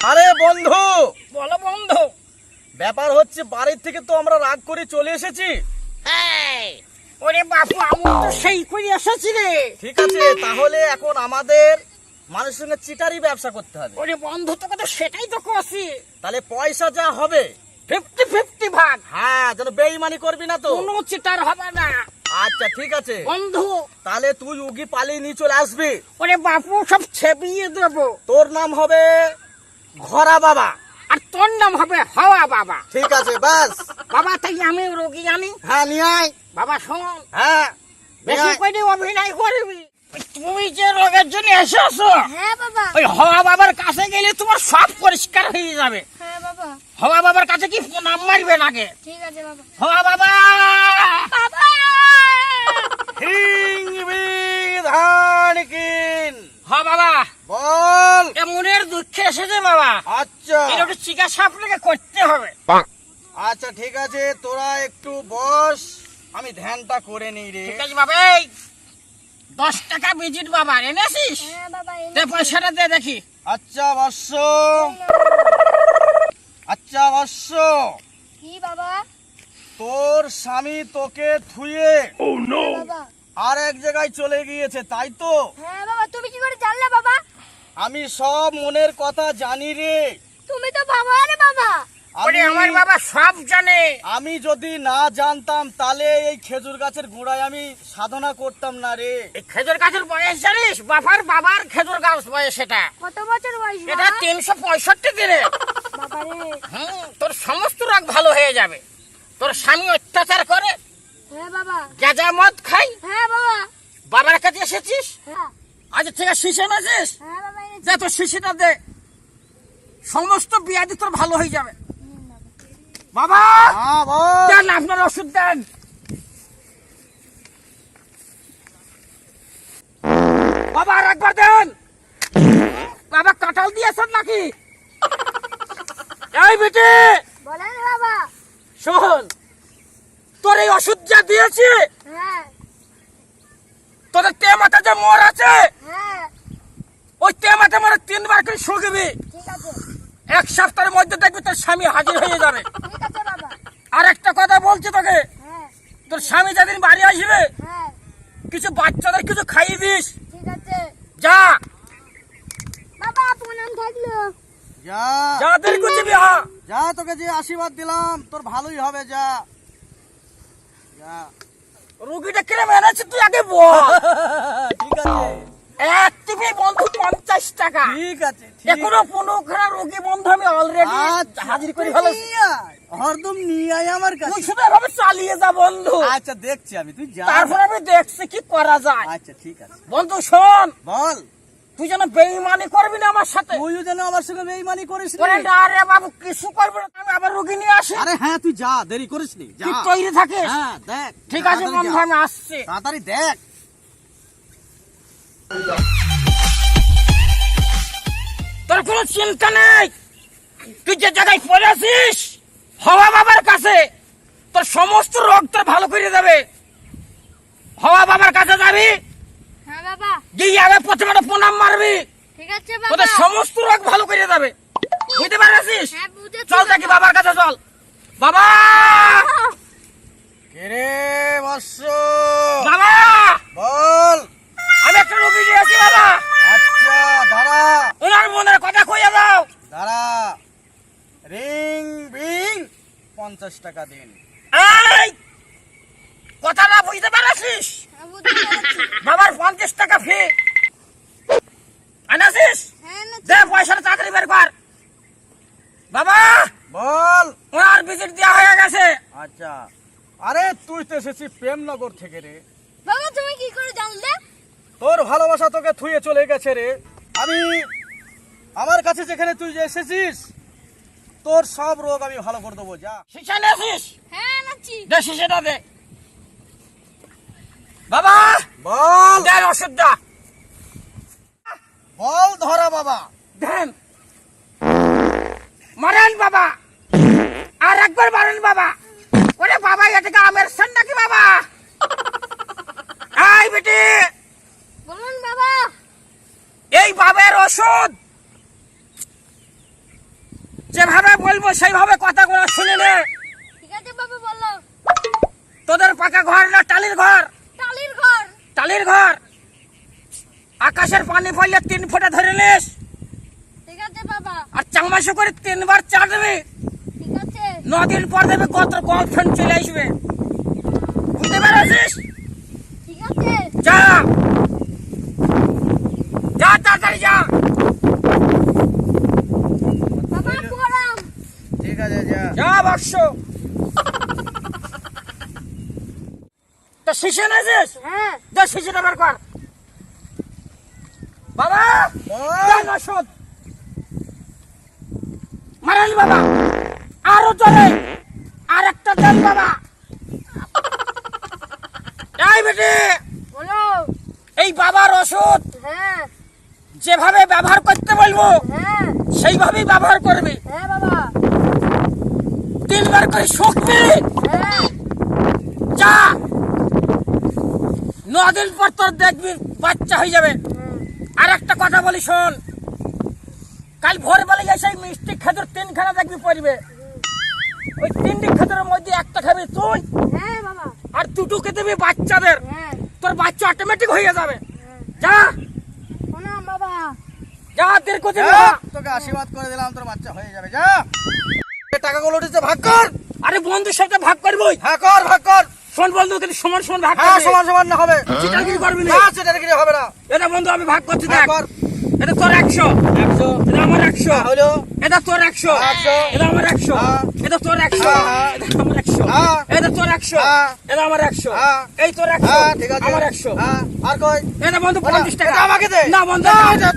আরে বন্ধু! বলো বন্ধু। ব্যাপার হচ্ছে বাড়ির থেকে তো আমরা রাগ করে চলে এসেছি। ওরে বাপু আমি তো সেই করে এসেছি রে। ঠিক আছে তাহলে এখন আমাদের মানুষের সঙ্গে চিটারি ব্যবসা করতে হবে। ওরে বন্ধু তোকে তো সেটাই তো করছি তাহলে পয়সা যা হবে ফিফটি ফিফটি ভাগ। হ্যাঁ যেন বেইমানি করবি না তো। কোনো চিটার হবে না। আচ্ছা ঠিক আছে। বন্ধু। তাহলে তুই উগি পালিয়ে নিয়ে চলে আসবি। ওরে বাপু সব ছেপিয়ে দেবো। তোর নাম হবে ঘরা বাবা। আর তোর নাম হবে হাওয়া বাবা। ঠিক আছে বাস। বাবা তাই আমি রোগী আনি হ্যাঁ নিয়ে আয়। বাবা শোন। হ্যাঁ বেশি। করে অভিনয় করবি। তুমি যে রোগের জন্য এসেছ হ্যাঁ বাবা। ওই হওয়া বাবার কাছে গেলে তোমার সব পরিষ্কার হয়ে যাবে। হ্যাঁ বাবা। হওয়া বাবার কাছে কি নাম মারবে নাকি ঠিক আছে বাবা। হওয়া বাবা! বাবা! হিং বিং ধান কিন। হ্যাঁ বাবা! বল এ মনের দুঃখে এসেছে বাবা। আচ্ছা। এটা একটু চিকিৎসা আপনাকে করতে হবে। আচ্ছা ঠিক আছে তোরা একটু বস। আমি ধ্যানটা করে নিই রে। ঠিক আছে বাবা এই দশ টাকা ভিজিট বাবা এনেছিস? হ্যাঁ দে পয়সাটা দে দেখি। আচ্ছা বর্ষ আচ্ছা বর্ষ কি বাবা? তোর স্বামী তোকে থুয়ে বাবা? আর এক জায়গায় চলে গিয়েছে তাই তো? হ্যাঁ বাবা তুমি কি করে জানলে বাবা? আমি সব মনের কথা জানি রে। তুমি তো বাবা রে বাবা। আমি- আমার বাবা সব জানে। আমি যদি না জানতাম তাহলে এই খেজুর গাছের গোড়ায় আমি সাধনা করতাম না রে। এই খেজুর গাছের বয়স জানিস? বাবার বাবার খেজুর গাছ বয়স এটা। কত বছর বয়স এটা তিনশো পঁয়ষট্টি দিনে। হুম তোর সমস্ত রোগ ভালো হয়ে যাবে। তোর স্বামী অত্যাচার করে হ্যাঁ বাবা। গাঁজা মদ খাই হ্যাঁ বাবা। বাবার কাছে এসেছিস? হ্যাঁ। আচ্ছা ঠিক আছে শিশে এনেছিস হ্যাঁ। দে তোর শিশিটা দে। সমস্ত বিয়াদি তোর ভালো হয়ে যাবে। বাবা। বাবা হ্যাঁ দেন আপনার ওষুধ দেন। বাবা আর একবার দেন। বাবা কাঁঠাল দিয়েছেন নাকি? এই বেটে! বলেন বাবা। শোন তোর এই ওষুধ যা দিয়েছি হ্যাঁ। তোদের তেমাতে যে মর আছে? হ্যাঁ। ওই তেমাতে মরে তিনবার করে শুকবি এক সপ্তাহের মধ্যে দেখবি তোর স্বামী হাজির হয়ে যাবে। ঠিক আছে বাবা। আর একটা কথা বলছি তোকে। হ্যাঁ। তোর স্বামী যেদিন বাড়ি আসবে হ্যাঁ। কিছু বাচ্চাদের কিছু খাইয়ে দিস। যা। বাবা প্রণাম থাকল? যা। যা দেরি করছিবি হ্যাঁ যা তোকে যে আশীর্বাদ দিলাম তোর ভালোই হবে যা। যা। রুগীটা কেড়ে মেরেছে তুই আগে বল। ঠিক আছে। এক টিপি বন্ধু পঞ্চাশ টাকা। ঠিক আছে এখনও পনেরো খানা রুগী বন্ধু আমি অলরেডি আচ্ছা, হাজির করে তুই আয়। হরদম নিয়ে আয় আমার তুই কাছে শুধু এভাবে চালিয়ে যা বন্ধু। আচ্ছা দেখছি আমি তুই যা। তারপর আমি দেখছি কি করা যায়। আচ্ছা ঠিক আছে। বন্ধু শোন। বল। তুই যেন বেইমানি করবি না আমার সাথে? তুইও যেন আমার সঙ্গে বেইমানি করিস নি। ওরে না রে বাবু কিছু করবি না আমি আবার রুগী নিয়ে আসি। আরে হ্যাঁ তুই যা দেরি করিস নি যা। তুই তৈরি থাকিস? হ্যাঁ দেখ ঠিক আছে বন্ধু আমি আসছি। তাড়াতাড়ি দেখ। তোর কোনো চিন্তা নেই? তুই যে জায়গায় পড়ে আছিস হওয়া বাবার কাছে তোর সমস্ত রোগ তোর ভালো করে দেবে হওয়া বাবার কাছে যাবি বাবা। গিয়ে আগে প্রথমে প্রণাম মারবি। ঠিক আছে বাবা। তোদের সমস্ত রোগ ভালো করে দেবে বুঝতে পারছিস? হ্যাঁ চল দেখি বাবার কাছে চল। বাবা! রে বাবা! বল আমি একটা রোগী নিয়েছি বাবা আচ্ছা দাঁড়া ওনার মনের কথা কইয়া দাও দাঁড়া রিং বিং পঞ্চাশ টাকা দিন এই কথাটা বুঝতে পারছিস হ্যাঁ বুঝতে পেরেছি পঞ্চাশ টাকা ফি হ্যাঁ না দে পয়সাটা তাড়াতাড়ি বের কর। বাবা! বল। ওনার ভিজিট দেওয়া হয়ে গেছে। আচ্ছা। আরে তুই তো এসেছিস প্রেমনগর থেকে রে। বাবা তুমি কি করে জানলে? তোর ভালোবাসা তোকে থুয়ে চলে গেছে রে। আমি আমার কাছে যেখানে তুই যে এসেছিস তোর সব রোগ আমি ভালো করে দেবো যা। শিশা নিয়েছিস হ্যাঁ নাচি দে শিশাটা দে। বাবা! বল। দেন ওষুধটা। বল ধরা বাবা। দেন। মারেন বাবা। আর একবার মারেন বাবা। ওরে বাবা এটাকে আমের সেন নাকি বাবা? এই বেটি। বলুন বাবা। এই বাবার ওষুধ। যেভাবে বলব সেইভাবে কথাগুলো শুনে নে ঠিক আছে বাবা বলো। তোদের পাকা ঘর না টালির ঘর? টালির ঘর। টালির ঘর। আকাশের পানি পড়লে তিন ফুটে ধরে নিস। ঠিক আছে বাবা। আর চাংমাসে করে তিনবার চাটবি ঠিক আছে। নদিন পর দেবে কত গার্লফ্রেন্ড চলে আসবে। বুঝতে পেরেছিস? ঠিক আছে। যা। যা তাড়াতাড়ি যা। বাবা পড়াম ঠিক আছে যা। যা বাক্স। শিশে হ্যাঁ। যা শিশিটা বের কর বাবা! বল। যা না মারালি বাবা। আরও চলে আর একটা দেন বাবা। এই বেটি! বলো। এই বাবার ওষুধ হ্যাঁ। যেভাবে ব্যবহার করতে বলব হ্যাঁ। সেইভাবেই ব্যবহার করবে। হ্যাঁ বাবা। তিনবার করে শুকবি হ্যাঁ। যা! নদিন পর তোর দেখবি বাচ্চা হয়ে যাবে। আর একটা কথা বলি শোন। কাল ভোর বেলা এসে মিষ্টি খেজুর তিনখানা দেখবি পড়বে। ওই তিনটি খেজুরের মধ্যে একটা খাবি তুই হ্যাঁ আর দুটো কে দিবি বাচ্চাদের। হ্যাঁ। তোর বাচ্চা অটোমেটিক হয়ে যাবে। হ্যাঁ। যা। বাবা। যা দের তোকে আশীর্বাদ করে দিলাম তোর বাচ্চা হয়ে যাবে। যা। টাকাগুলো উঠেছে ভাগ কর। আরে বন্ধুর সাথে ভাগ করবি হ্যাঁ কর ভাগ কর। শোন বন্ধু কিন্তু সমান সমান ভাগ হ্যাঁ সমান সমান না হবে। চিটাগিরি করবি না। না সেটা কি হবে না। এটা বন্ধু আমি ভাগ করছি হ্যাঁ, দেখ। এটা তোর একশো। একশো। এটা আমার একশো। হ্যাঁ, হলো। এটা তোর একশো। এটা আমার একশো। হ্যাঁ। এটা তোর একশো। হ্যাঁ। এটা আমার একশো। হ্যাঁ। এটা তোর একশো। হ্যাঁ। এটা আমার একশো। হ্যাঁ। এই তোর একশো। হ্যাঁ ঠিক আছে। আমার একশো। হ্যাঁ আর কই? এটা বন্ধু পঞ্চাশ টাকা। এটা আমাকে দে। না বন্ধু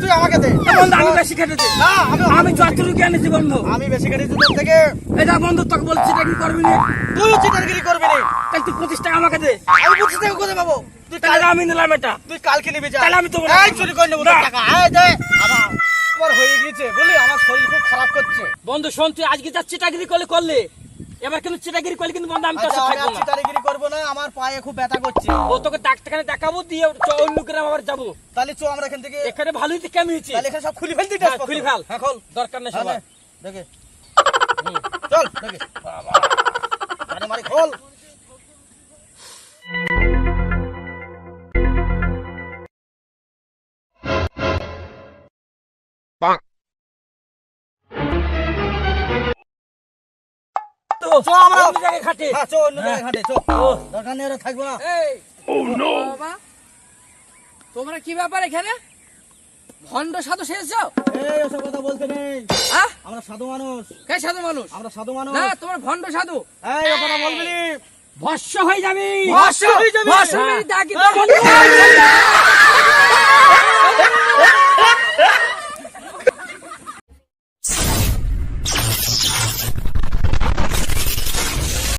তুই আমাকে দে। বন্ধু আমি বেশি কেটেছি না আমি আমি যতটুকু এনেছি বন্ধু আমি বেশি কেটেছি তোর থেকে। এটা বন্ধু তোকে বলছি এটা কি করবি না। তুই চিটারগিরি করবি না। তাহলে তুই পঁচিশ টাকা আমাকে দে। আমি পঁচিশ টাকা কোথায় পাবো? তুই তাহলে আমি নিলাম এটা। তুই কালকে নিবি যা। তাহলে আমি দেবো চুরি করে নেব টাকা। এই দে। আমার আমার হয়ে গিয়েছে বলি আমার শরীর খুব খারাপ করছে। বন্ধু শোন তুই আজকে যা চিটাগিরি করলে করলে। এবার কিন্তু চিটাগিরি করলে কিন্তু বন্ধু আমি তোর আচ্ছা সাথে থাকব না। চিটারগিরি করব না আমার পায়ে খুব ব্যথা করছে। ও তোকে ডাক্তারখানে দেখাবো দিয়ে চ অন্য গ্রাম আবার যাব। তাহলে চো আমরা এখান থেকে এখানে ভালোই তো কেমন হয়েছে তাহলে এখানে সব খুলি ফেলতে হ্যাঁ, খুলি ফেল। হ্যাঁ খোল। দরকার নেই হ্যাঁ, সবার। দেখে। চল দেখে। আরে মারি খোল। চো আমরা হ্যাঁ, অন্য জায়গায় হ্যাঁ চো অন্য জায়গায় চো দরকার নেই থাকব। না ও নো তোমরা কি ব্যাপার এখানে? ভন্ড সাধু শেষ এই ওসব কথা বলতে নেই। হ্যাঁ? আমরা সাধু মানুষ। কে সাধু মানুষ? আমরা সাধু মানুষ। না তোমার ভন্ড সাধু। এই ও কথা বলবি ভস্য হয়ে যাবি। ভস্য হয়ে যাবি। হয়ে হ্যাঁ।